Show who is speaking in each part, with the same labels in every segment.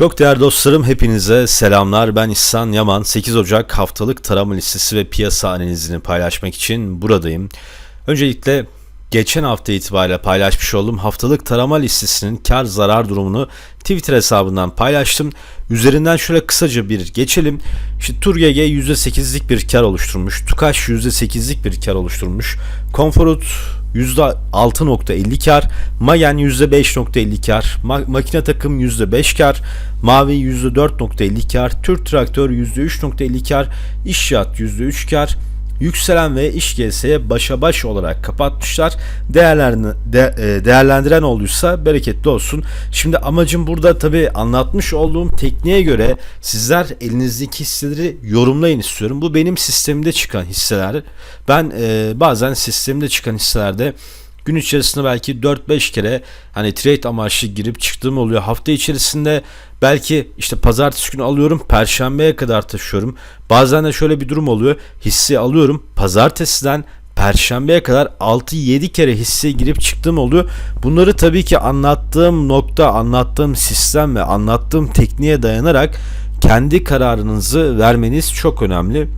Speaker 1: Çok değerli dostlarım hepinize selamlar. Ben İhsan Yaman. 8 Ocak haftalık tarama listesi ve piyasa analizini paylaşmak için buradayım. Öncelikle geçen hafta itibariyle paylaşmış olduğum haftalık tarama listesinin kar zarar durumunu Twitter hesabından paylaştım. Üzerinden şöyle kısaca bir geçelim. İşte Turgege %8'lik bir kar oluşturmuş. Tukaş %8'lik bir kar oluşturmuş. Conforut %6.50 kar, Magen %5.50 kar, Ma- makine takım %5 kar, Mavi %4.50 kar, Türk Traktör %3.50 kar, İşyat %3 kar, Yükselen ve İş GS'ye başa baş olarak kapatmışlar. Değerlerini de, e, değerlendiren olduysa bereketli olsun. Şimdi amacım burada tabi anlatmış olduğum tekniğe göre sizler elinizdeki hisseleri yorumlayın istiyorum. Bu benim sistemimde çıkan hisseler. Ben e, bazen sistemimde çıkan hisselerde gün içerisinde belki 4-5 kere hani trade amaçlı girip çıktığım oluyor. Hafta içerisinde belki işte pazartesi günü alıyorum, perşembeye kadar taşıyorum. Bazen de şöyle bir durum oluyor. Hissi alıyorum, pazartesiden Perşembeye kadar 6-7 kere hisseye girip çıktığım oluyor. Bunları tabii ki anlattığım nokta, anlattığım sistem ve anlattığım tekniğe dayanarak kendi kararınızı vermeniz çok önemli.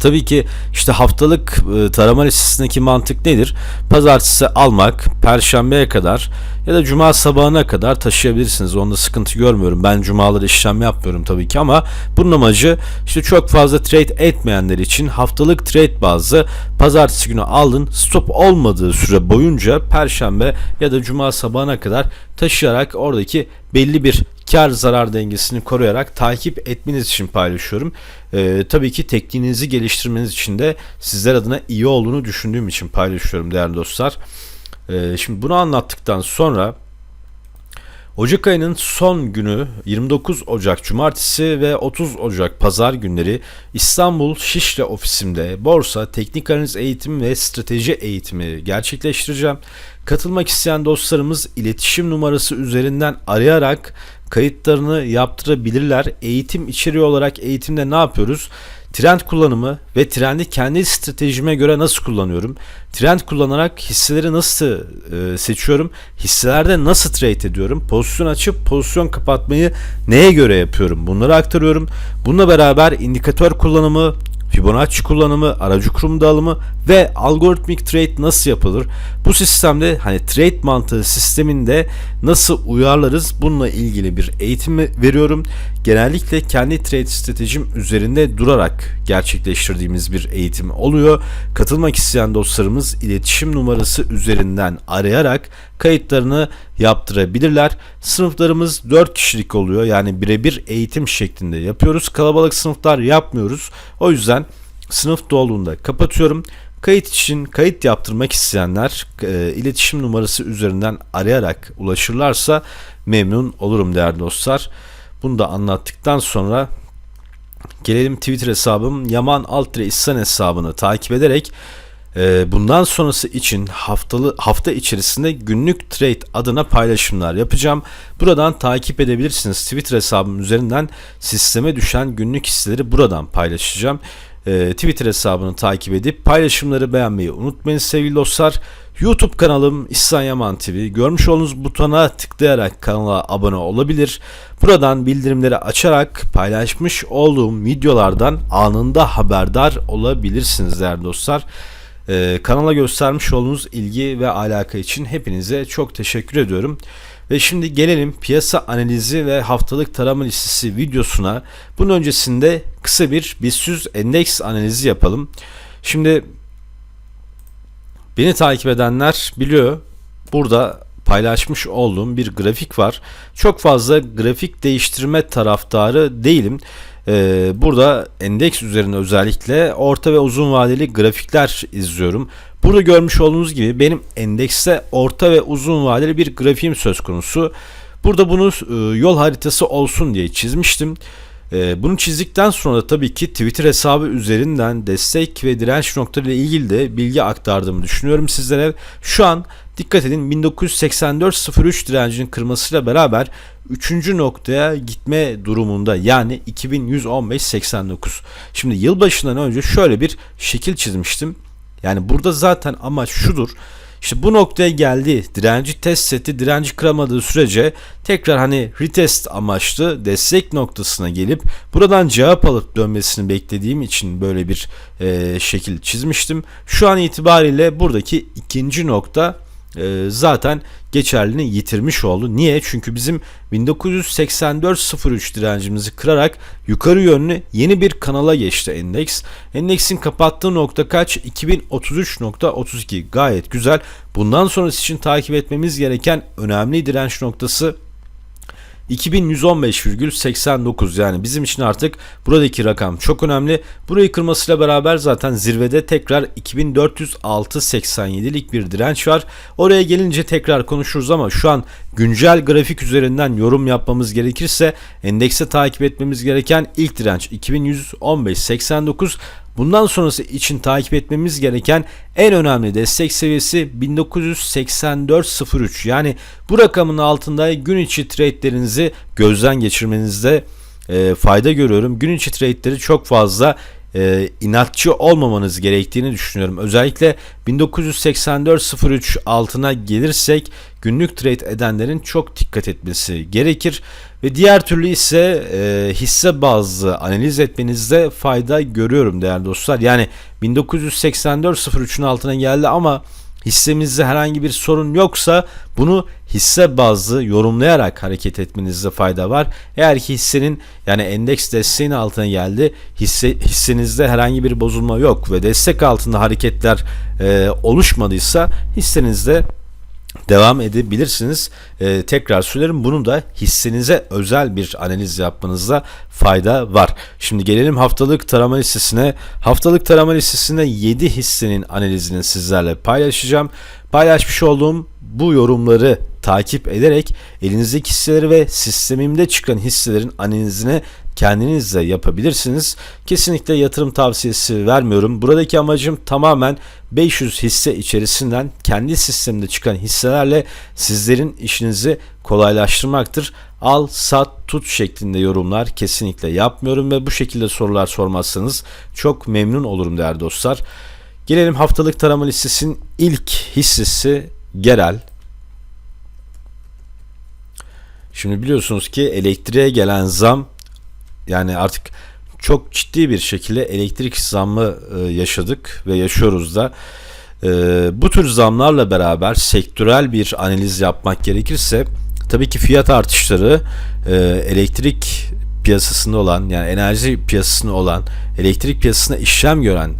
Speaker 1: Tabii ki işte haftalık e, tarama listesindeki mantık nedir? Pazartesi almak, perşembeye kadar ya da cuma sabahına kadar taşıyabilirsiniz. Onda sıkıntı görmüyorum. Ben cumaları işlem yapmıyorum tabii ki ama bunun amacı işte çok fazla trade etmeyenler için haftalık trade bazlı pazartesi günü aldın stop olmadığı süre boyunca perşembe ya da cuma sabahına kadar taşıyarak oradaki belli bir kar zarar dengesini koruyarak takip etmeniz için paylaşıyorum. Ee, tabii ki tekniğinizi geliştirmeniz için de sizler adına iyi olduğunu düşündüğüm için paylaşıyorum değerli dostlar. Ee, şimdi bunu anlattıktan sonra Ocak ayının son günü 29 Ocak Cumartesi ve 30 Ocak Pazar günleri İstanbul Şişli ofisimde borsa, teknik analiz eğitimi ve strateji eğitimi gerçekleştireceğim. Katılmak isteyen dostlarımız iletişim numarası üzerinden arayarak kayıtlarını yaptırabilirler. Eğitim içeriği olarak eğitimde ne yapıyoruz? Trend kullanımı ve trendi kendi stratejime göre nasıl kullanıyorum? Trend kullanarak hisseleri nasıl e, seçiyorum? Hisselerde nasıl trade ediyorum? Pozisyon açıp pozisyon kapatmayı neye göre yapıyorum? Bunları aktarıyorum. Bununla beraber indikatör kullanımı, Fibonacci kullanımı, aracı kurum dağılımı ve algoritmik trade nasıl yapılır? Bu sistemde hani trade mantığı sisteminde nasıl uyarlarız? Bununla ilgili bir eğitim veriyorum. Genellikle kendi trade stratejim üzerinde durarak gerçekleştirdiğimiz bir eğitim oluyor. Katılmak isteyen dostlarımız iletişim numarası üzerinden arayarak kayıtlarını yaptırabilirler. Sınıflarımız 4 kişilik oluyor. Yani birebir eğitim şeklinde yapıyoruz. Kalabalık sınıflar yapmıyoruz. O yüzden sınıf dolduğunda kapatıyorum. Kayıt için kayıt yaptırmak isteyenler e, iletişim numarası üzerinden arayarak ulaşırlarsa memnun olurum değerli dostlar. Bunu da anlattıktan sonra gelelim Twitter hesabım Yaman Altre İhsan hesabını takip ederek bundan sonrası için haftalı hafta içerisinde günlük trade adına paylaşımlar yapacağım. Buradan takip edebilirsiniz. Twitter hesabım üzerinden sisteme düşen günlük hisseleri buradan paylaşacağım. E, Twitter hesabını takip edip paylaşımları beğenmeyi unutmayın sevgili dostlar. YouTube kanalım İhsan Yaman TV. Görmüş olduğunuz butona tıklayarak kanala abone olabilir. Buradan bildirimleri açarak paylaşmış olduğum videolardan anında haberdar olabilirsiniz değerli dostlar. Ee, kanala göstermiş olduğunuz ilgi ve alaka için hepinize çok teşekkür ediyorum. Ve şimdi gelelim piyasa analizi ve haftalık tarama listesi videosuna. Bunun öncesinde kısa bir BIST endeks analizi yapalım. Şimdi beni takip edenler biliyor. Burada paylaşmış olduğum bir grafik var. Çok fazla grafik değiştirme taraftarı değilim. Ee, burada endeks üzerine özellikle orta ve uzun vadeli grafikler izliyorum. Burada görmüş olduğunuz gibi benim endekste orta ve uzun vadeli bir grafiğim söz konusu. Burada bunu e, yol haritası olsun diye çizmiştim. E, bunu çizdikten sonra tabii ki Twitter hesabı üzerinden destek ve direnç noktaları ile ilgili de bilgi aktardığımı düşünüyorum sizlere. Şu an dikkat edin 1984.03 direncinin kırmasıyla beraber 3. noktaya gitme durumunda yani 2115.89. Şimdi yılbaşından önce şöyle bir şekil çizmiştim. Yani burada zaten amaç şudur. İşte bu noktaya geldi. Direnci test etti. Direnci kıramadığı sürece tekrar hani retest amaçlı destek noktasına gelip buradan cevap alıp dönmesini beklediğim için böyle bir e, şekil çizmiştim. Şu an itibariyle buradaki ikinci nokta zaten geçerliliğini yitirmiş oldu. Niye? Çünkü bizim 1984.03 direncimizi kırarak yukarı yönlü yeni bir kanala geçti endeks. Endeksin kapattığı nokta kaç? 2033.32 gayet güzel. Bundan sonrası için takip etmemiz gereken önemli direnç noktası 2115,89 yani bizim için artık buradaki rakam çok önemli. Burayı kırmasıyla beraber zaten zirvede tekrar 2406.87'lik bir direnç var. Oraya gelince tekrar konuşuruz ama şu an güncel grafik üzerinden yorum yapmamız gerekirse endekse takip etmemiz gereken ilk direnç 2115.89 Bundan sonrası için takip etmemiz gereken en önemli destek seviyesi 1984.03 yani bu rakamın altında gün içi trade'lerinizi gözden geçirmenizde e, fayda görüyorum. Gün içi trade'leri çok fazla e, inatçı olmamanız gerektiğini düşünüyorum. Özellikle 1984.03 altına gelirsek günlük trade edenlerin çok dikkat etmesi gerekir. Ve diğer türlü ise e, hisse bazlı analiz etmenizde fayda görüyorum değerli dostlar. Yani 1984.03'ün altına geldi ama hissemizde herhangi bir sorun yoksa bunu hisse bazlı yorumlayarak hareket etmenizde fayda var. Eğer ki hissenin yani endeks desteğin altına geldi hisse, hissenizde herhangi bir bozulma yok ve destek altında hareketler e, oluşmadıysa hissenizde devam edebilirsiniz. Ee, tekrar söylerim bunun da hissenize özel bir analiz yapmanızda fayda var. Şimdi gelelim haftalık tarama listesine. Haftalık tarama listesinde 7 hissenin analizini sizlerle paylaşacağım. Paylaşmış olduğum bu yorumları takip ederek elinizdeki hisseleri ve sistemimde çıkan hisselerin analizine kendiniz de yapabilirsiniz. Kesinlikle yatırım tavsiyesi vermiyorum. Buradaki amacım tamamen 500 hisse içerisinden kendi sisteminde çıkan hisselerle sizlerin işinizi kolaylaştırmaktır. Al, sat, tut şeklinde yorumlar kesinlikle yapmıyorum ve bu şekilde sorular sormazsanız çok memnun olurum değerli dostlar. Gelelim haftalık tarama listesinin ilk hissesi Gerel. Şimdi biliyorsunuz ki elektriğe gelen zam yani artık çok ciddi bir şekilde elektrik zammı e, yaşadık ve yaşıyoruz da. E, bu tür zamlarla beraber sektörel bir analiz yapmak gerekirse tabii ki fiyat artışları e, elektrik piyasasında olan yani enerji piyasasında olan elektrik piyasasında işlem gören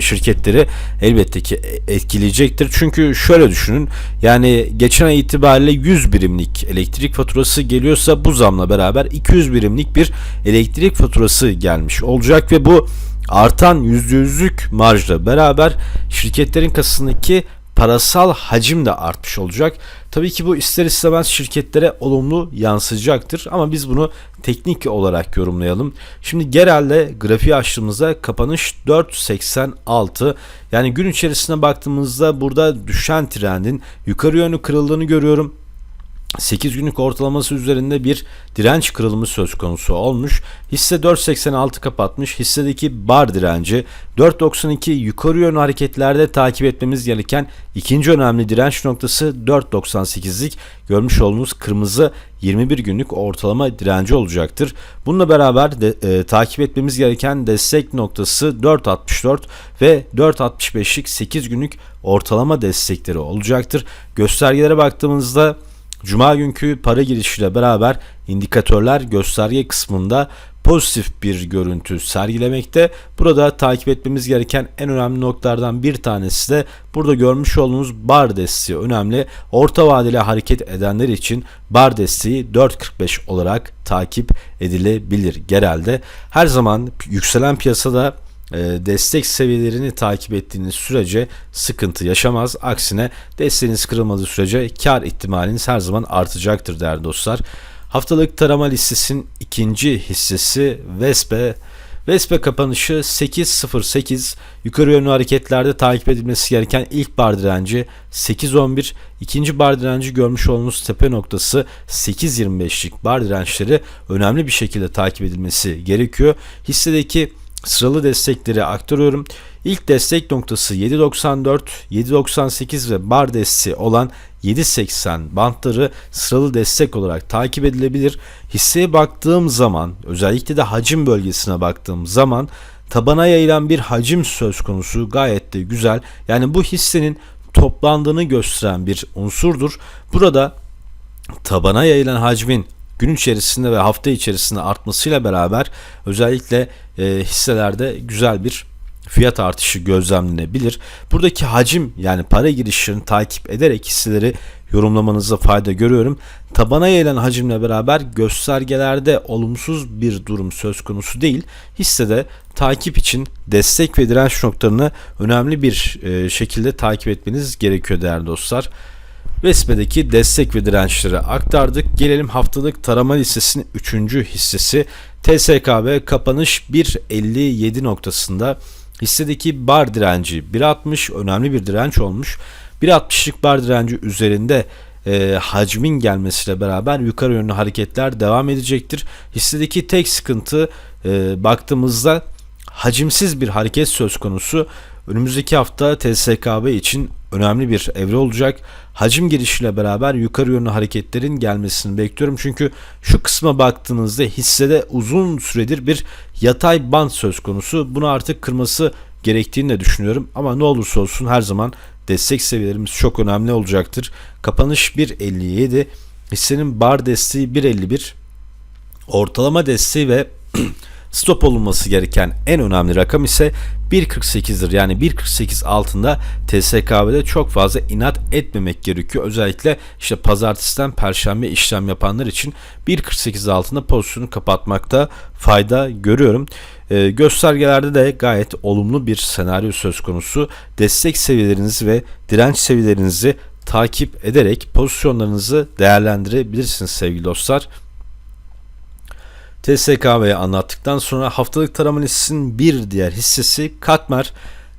Speaker 1: şirketleri elbette ki etkileyecektir. Çünkü şöyle düşünün yani geçen ay itibariyle 100 birimlik elektrik faturası geliyorsa bu zamla beraber 200 birimlik bir elektrik faturası gelmiş olacak ve bu artan %100'lük marjla beraber şirketlerin kasasındaki parasal hacim de artmış olacak. Tabii ki bu ister istemez şirketlere olumlu yansıyacaktır ama biz bunu teknik olarak yorumlayalım. Şimdi genelde grafiği açtığımızda kapanış 4.86 yani gün içerisine baktığımızda burada düşen trendin yukarı yönlü kırıldığını görüyorum. 8 günlük ortalaması üzerinde bir direnç kırılımı söz konusu olmuş. Hisse 4.86 kapatmış. Hissedeki bar direnci 4.92 yukarı yönlü hareketlerde takip etmemiz gereken ikinci önemli direnç noktası 4.98'lik görmüş olduğunuz kırmızı 21 günlük ortalama direnci olacaktır. Bununla beraber de, e, takip etmemiz gereken destek noktası 4.64 ve 4.65'lik 8 günlük ortalama destekleri olacaktır. Göstergelere baktığımızda Cuma günkü para girişiyle beraber indikatörler gösterge kısmında pozitif bir görüntü sergilemekte. Burada takip etmemiz gereken en önemli noktalardan bir tanesi de burada görmüş olduğunuz bar desteği önemli. Orta vadeli hareket edenler için bar desteği 4.45 olarak takip edilebilir genelde. Her zaman yükselen piyasada destek seviyelerini takip ettiğiniz sürece sıkıntı yaşamaz. Aksine desteğiniz kırılmadığı sürece kar ihtimaliniz her zaman artacaktır değerli dostlar. Haftalık tarama listesinin ikinci hissesi Vespe. Vespe kapanışı 8.08 yukarı yönlü hareketlerde takip edilmesi gereken ilk bar direnci 8.11 ikinci bar direnci görmüş olduğunuz tepe noktası 8.25'lik bar dirençleri önemli bir şekilde takip edilmesi gerekiyor. Hissedeki sıralı destekleri aktarıyorum. İlk destek noktası 7.94, 7.98 ve bar desteği olan 7.80 bantları sıralı destek olarak takip edilebilir. Hisseye baktığım zaman özellikle de hacim bölgesine baktığım zaman tabana yayılan bir hacim söz konusu gayet de güzel. Yani bu hissenin toplandığını gösteren bir unsurdur. Burada tabana yayılan hacmin gün içerisinde ve hafta içerisinde artmasıyla beraber özellikle e, hisselerde güzel bir fiyat artışı gözlemlenebilir. Buradaki hacim yani para girişlerini takip ederek hisseleri yorumlamanızda fayda görüyorum. Tabana yayılan hacimle beraber göstergelerde olumsuz bir durum söz konusu değil. Hissede takip için destek ve direnç noktalarını önemli bir e, şekilde takip etmeniz gerekiyor değerli dostlar. Vespe'deki destek ve dirençleri aktardık. Gelelim haftalık tarama listesinin 3. hissesi TSKB kapanış 1.57 noktasında hissedeki bar direnci 1.60 önemli bir direnç olmuş. 1.60'lık bar direnci üzerinde e, hacmin gelmesiyle beraber yukarı yönlü hareketler devam edecektir. Hissedeki tek sıkıntı e, baktığımızda hacimsiz bir hareket söz konusu. Önümüzdeki hafta TSKB için önemli bir evre olacak. Hacim girişiyle beraber yukarı yönlü hareketlerin gelmesini bekliyorum. Çünkü şu kısma baktığınızda hissede uzun süredir bir yatay band söz konusu. Bunu artık kırması gerektiğini de düşünüyorum. Ama ne olursa olsun her zaman destek seviyelerimiz çok önemli olacaktır. Kapanış 1.57, hissenin bar desteği 1.51, ortalama desteği ve stop olunması gereken en önemli rakam ise 1.48'dir. Yani 1.48 altında TSKB'de çok fazla inat etmemek gerekiyor. Özellikle işte pazartesiden perşembe işlem yapanlar için 1.48 altında pozisyonu kapatmakta fayda görüyorum. Ee, göstergelerde de gayet olumlu bir senaryo söz konusu. Destek seviyelerinizi ve direnç seviyelerinizi takip ederek pozisyonlarınızı değerlendirebilirsiniz sevgili dostlar. TSKB'yi anlattıktan sonra haftalık tarama listesinin bir diğer hissesi Katmer.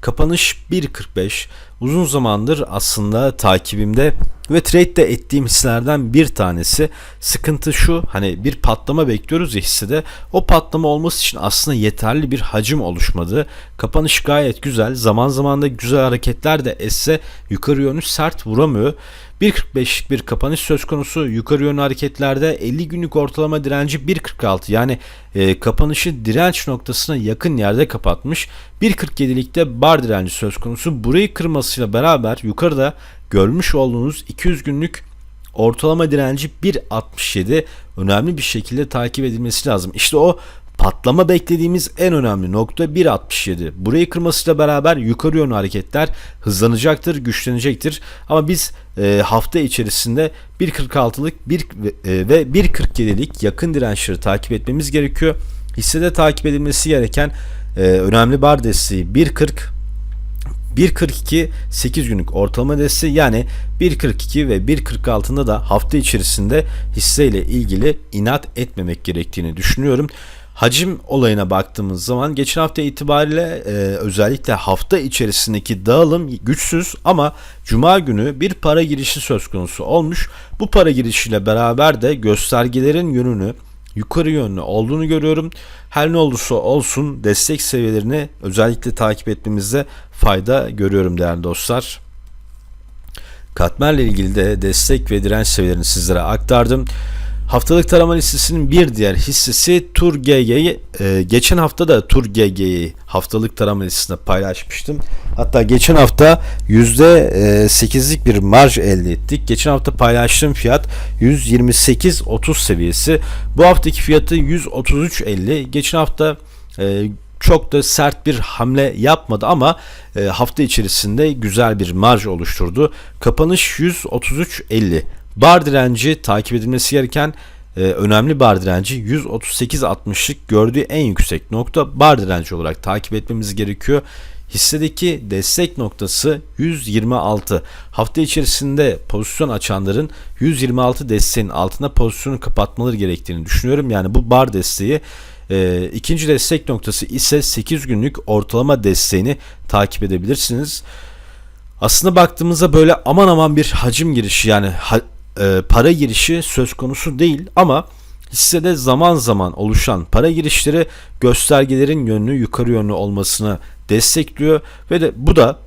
Speaker 1: Kapanış 1.45. Uzun zamandır aslında takibimde ve trade'de ettiğim hisselerden bir tanesi. Sıkıntı şu hani bir patlama bekliyoruz ya hissede. O patlama olması için aslında yeterli bir hacim oluşmadı. Kapanış gayet güzel. Zaman zaman da güzel hareketler de esse yukarı yönlü sert vuramıyor. 1.45'lik bir kapanış söz konusu. Yukarı yönlü hareketlerde 50 günlük ortalama direnci 1.46 yani e, kapanışı direnç noktasına yakın yerde kapatmış. 1.47'likte bar direnci söz konusu. Burayı kırmasıyla beraber yukarıda görmüş olduğunuz 200 günlük ortalama direnci 1.67 önemli bir şekilde takip edilmesi lazım. İşte o patlama beklediğimiz en önemli nokta 1.67. Burayı kırmasıyla beraber yukarı yönlü hareketler hızlanacaktır, güçlenecektir. Ama biz e, hafta içerisinde 1.46'lık 1 e, ve 1.47'lik yakın dirençleri takip etmemiz gerekiyor. Hissede takip edilmesi gereken e, önemli bar desteği 1.40 1.42 8 günlük ortalama desteği yani 1.42 ve 1.40 altında da hafta içerisinde hisseyle ilgili inat etmemek gerektiğini düşünüyorum. Hacim olayına baktığımız zaman geçen hafta itibariyle e, özellikle hafta içerisindeki dağılım güçsüz ama cuma günü bir para girişi söz konusu olmuş. Bu para girişiyle beraber de göstergelerin yönünü yukarı yönlü olduğunu görüyorum. Her ne olursa olsun destek seviyelerini özellikle takip etmemizde fayda görüyorum değerli dostlar. Katmerle ilgili de destek ve direnç seviyelerini sizlere aktardım. Haftalık tarama listesinin bir diğer hissesi Tur e, geçen hafta da Tur haftalık tarama listesinde paylaşmıştım. Hatta geçen hafta %8'lik bir marj elde ettik. Geçen hafta paylaştığım fiyat 128.30 seviyesi. Bu haftaki fiyatı 133.50. Geçen hafta e, çok da sert bir hamle yapmadı ama e, hafta içerisinde güzel bir marj oluşturdu. Kapanış 133.50. Bar direnci takip edilmesi gereken e, önemli bar direnci 138.60'lık gördüğü en yüksek nokta bar direnci olarak takip etmemiz gerekiyor. Hissedeki destek noktası 126. Hafta içerisinde pozisyon açanların 126 desteğin altında pozisyonu kapatmaları gerektiğini düşünüyorum. Yani bu bar desteği e, ikinci destek noktası ise 8 günlük ortalama desteğini takip edebilirsiniz. Aslında baktığımızda böyle aman aman bir hacim girişi yani ha, e, para girişi söz konusu değil ama hissede zaman zaman oluşan para girişleri göstergelerin yönünü yukarı yönlü olmasını destekliyor ve de bu da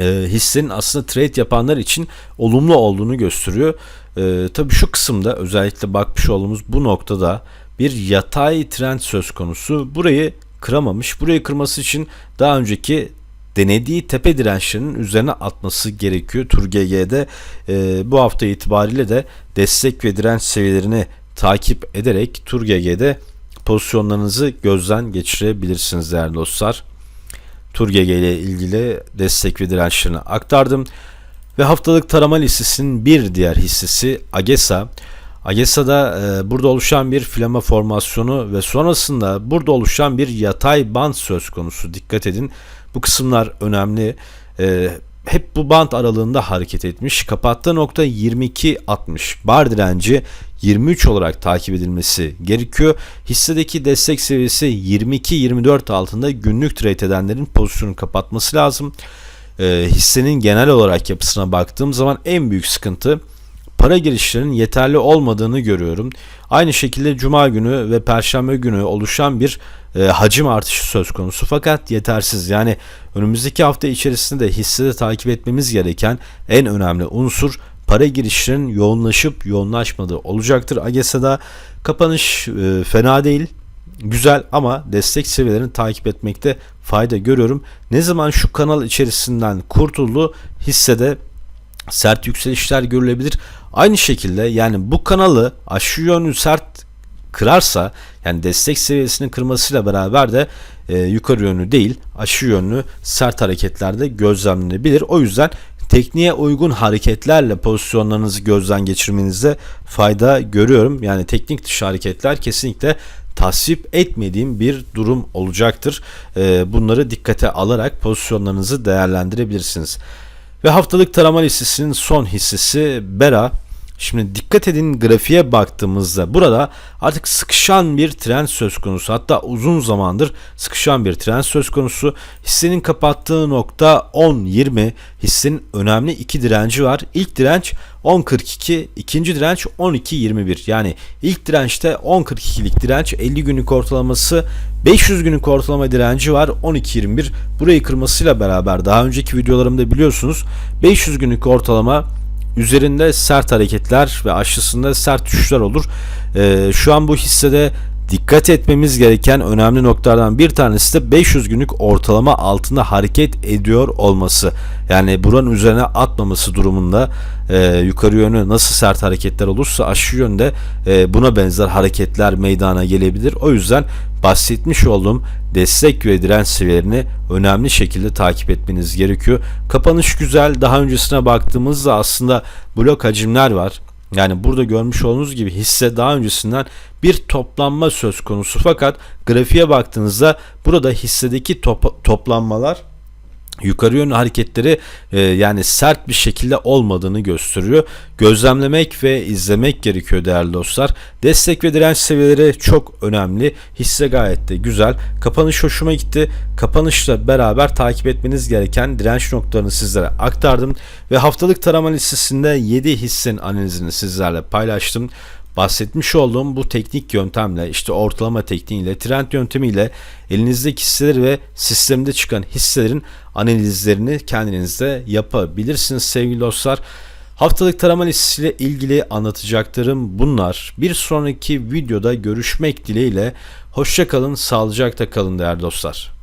Speaker 1: e, hissenin aslında trade yapanlar için olumlu olduğunu gösteriyor. E, tabii şu kısımda özellikle bakmış olduğumuz bu noktada bir yatay trend söz konusu. Burayı kıramamış. Burayı kırması için daha önceki denediği tepe dirençlerinin üzerine atması gerekiyor. Tur GG'de e, bu hafta itibariyle de destek ve direnç seviyelerini takip ederek Tur GG'de pozisyonlarınızı gözden geçirebilirsiniz değerli dostlar. Tur GG ile ilgili destek ve dirençlerini aktardım. Ve haftalık tarama listesinin bir diğer hissesi AGESA. AGESA'da e, burada oluşan bir flama formasyonu ve sonrasında burada oluşan bir yatay band söz konusu. Dikkat edin bu kısımlar önemli. E, hep bu band aralığında hareket etmiş. Kapattığı nokta 22.60. Bar direnci 23 olarak takip edilmesi gerekiyor. Hissedeki destek seviyesi 22-24 altında günlük trade edenlerin pozisyonu kapatması lazım. E, hissenin genel olarak yapısına baktığım zaman en büyük sıkıntı para girişlerinin yeterli olmadığını görüyorum. Aynı şekilde cuma günü ve perşembe günü oluşan bir e, hacim artışı söz konusu fakat yetersiz. Yani önümüzdeki hafta içerisinde hissede takip etmemiz gereken en önemli unsur para girişlerinin yoğunlaşıp yoğunlaşmadığı olacaktır. AGESA'da kapanış e, fena değil güzel ama destek seviyelerini takip etmekte fayda görüyorum. Ne zaman şu kanal içerisinden kurtuldu hissede sert yükselişler görülebilir. Aynı şekilde yani bu kanalı aşağı yönlü sert kırarsa yani destek seviyesini kırmasıyla beraber de e, yukarı yönlü değil aşağı yönlü sert hareketlerde gözlemlenebilir. O yüzden tekniğe uygun hareketlerle pozisyonlarınızı gözden geçirmenizde fayda görüyorum. Yani teknik dışı hareketler kesinlikle tasvip etmediğim bir durum olacaktır. E, bunları dikkate alarak pozisyonlarınızı değerlendirebilirsiniz. Ve haftalık tarama listesinin son hissesi Bera. Şimdi dikkat edin grafiğe baktığımızda burada artık sıkışan bir trend söz konusu. Hatta uzun zamandır sıkışan bir trend söz konusu. Hissenin kapattığı nokta 10.20. Hissenin önemli iki direnci var. İlk direnç 10.42, ikinci direnç 12.21. Yani ilk dirençte 10.42'lik direnç 50 günlük ortalaması 500 günlük ortalama direnci var 12.21. Burayı kırmasıyla beraber daha önceki videolarımda biliyorsunuz 500 günlük ortalama üzerinde sert hareketler ve aşısında sert düşüşler olur. Ee, şu an bu hissede dikkat etmemiz gereken önemli noktalardan bir tanesi de 500 günlük ortalama altında hareket ediyor olması. Yani buranın üzerine atmaması durumunda e, yukarı yönü nasıl sert hareketler olursa aşağı yönde e, buna benzer hareketler meydana gelebilir. O yüzden bahsetmiş olduğum destek ve direnç seviyelerini önemli şekilde takip etmeniz gerekiyor. Kapanış güzel. Daha öncesine baktığımızda aslında blok hacimler var. Yani burada görmüş olduğunuz gibi hisse daha öncesinden bir toplanma söz konusu. Fakat grafiğe baktığınızda burada hissedeki top, toplanmalar yukarı yönlü hareketleri e, yani sert bir şekilde olmadığını gösteriyor. Gözlemlemek ve izlemek gerekiyor değerli dostlar. Destek ve direnç seviyeleri çok önemli. Hisse gayet de güzel. Kapanış hoşuma gitti. Kapanışla beraber takip etmeniz gereken direnç noktalarını sizlere aktardım ve haftalık tarama listesinde 7 hissenin analizini sizlerle paylaştım bahsetmiş olduğum bu teknik yöntemle işte ortalama tekniğiyle trend yöntemiyle elinizdeki hisseleri ve sistemde çıkan hisselerin analizlerini kendinizde yapabilirsiniz sevgili dostlar. Haftalık tarama listesiyle ilgili anlatacaklarım bunlar. Bir sonraki videoda görüşmek dileğiyle. Hoşçakalın, sağlıcakla kalın değerli dostlar.